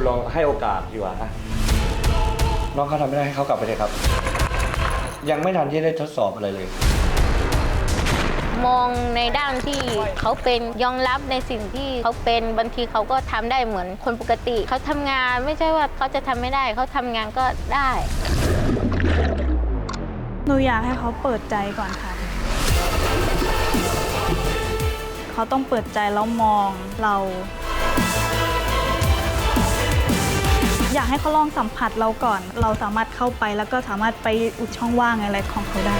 คุณลองให้โอกาสดีกว่าอะน้องเขาทำไม่ได้ให้เขากลับไปเลยครับ ยังไม่ทันที่ได้ทดสอบอะไรเลย มองในด้านที่เขาเป็นยอมรับในสิ่งที่เขาเป็นบางทีเขาก็ทำได้เหมือนคนปกติ เขาทำงานไม่ใช่ว่าเขาจะทำไม่ได้ เขาทำงานก็ได้ หนูอยากให้เขาเปิดใจก่อนค่ะ เขาต้องเปิดใจแล้วมองเรา ให้เขาลองสัมผัสเราก่อน เราสามารถเข้าไปแล้วก็สามารถไปอุดช่องว่างอะไรของเขาได้